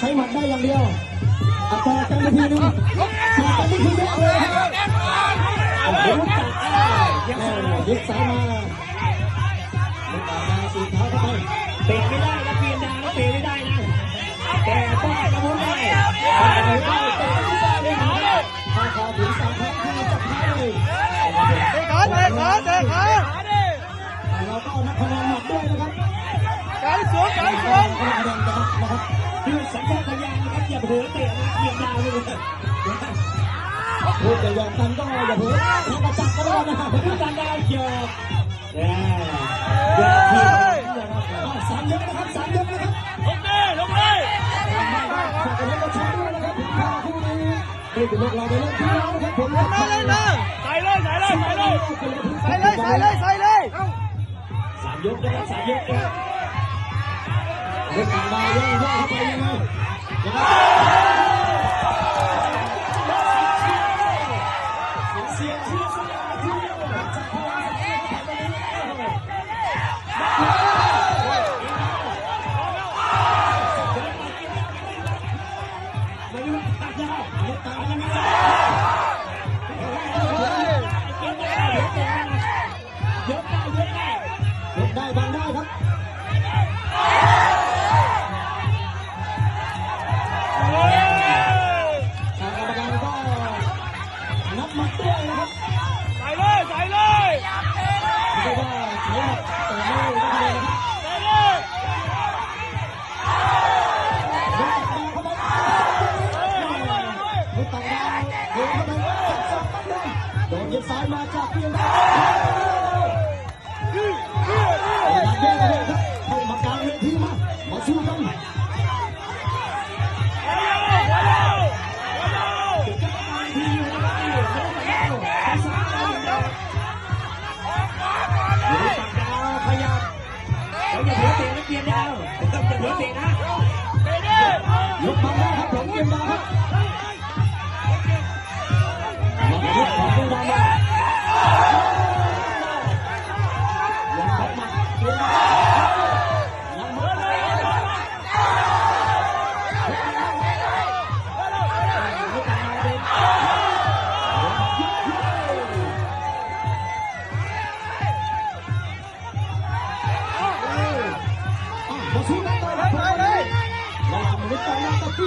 ใช้หมัดได้อย่างเดียวอัตรากันไปทีนึงสาดกันนี่คือยกเลยครับเดี๋ยวจัดยึดซ้ายมายึดมาสีเท้าเข้าไปเตะไม่ได้นะเปลี่ยนดาวแล้วเตะไม่ได้นะแต่ป้องกันอาวุธได้ป้องกันอาวุธได้เตะไม่ได้เลยนะถ้าขอถึงสามครั้งที่จะท้าเลยเตะขาเตะขาเตะขาเราก็เอานักพนันหมัดด้วยนะครับไก่สูงไก่สูงนักพนัน ดนะครับคือสัญชาตญาณนะครับอย่าเผลอเตะนะเปลี่ยนดาวเลยพูดจะยอมกันก็อย่าเผลอทำกระจับก็ได้นะครับคือการดาวหยอกเนี่ยหยอกทีสามยกนะครับสามยกนะครับลงเลยลงเลยฝากกันให้เราชมด้วยนะครับผมพาคู่นี้นี่เป็นพวกเราไปเล่นที่แล้วนะครับผมมาเลยนะใส่เลยใส่เลยใส่เลยใส่เลยใส่เลยใส่เลยสามยกนะครับสามยกนะเล่น ต่างดาวย่องย่องเข้าไปยังไงยังไงเสียงเชียร์สนามที่เรียกว่าจากพลังสังเกตทำไปนี้มาดูตัดยาวเล่นต่างยังไงเก็บได้เดี๋ยกได้ยกได้เล่นได้บังได้ครับ ยึดซ้ายมาจากเพียง ลุกของเพี